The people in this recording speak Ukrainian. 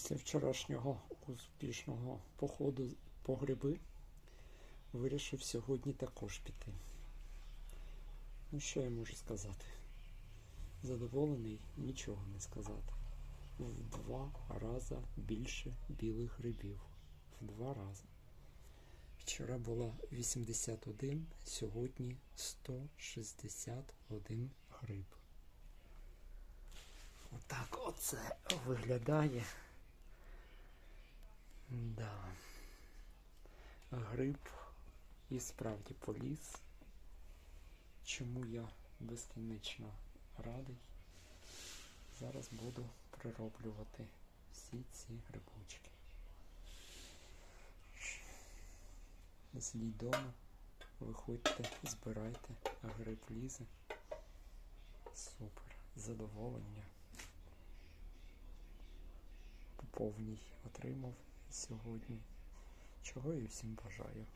Після вчорашнього успішного походу по гриби вирішив сьогодні також піти. Ну, що я можу сказати? Задоволений нічого не сказати. В два рази більше білих грибів. В два рази. Вчора було 81, сьогодні 161 гриб. Отак оце виглядає. Да. Гриб і справді поліз. Чому я безкінечно радий. Зараз буду прироблювати всі ці грибочки. Злій дома, виходьте, збирайте, гриб лізе. Супер, задоволення. По повній отримав сьогодні. Чого і всім бажаю.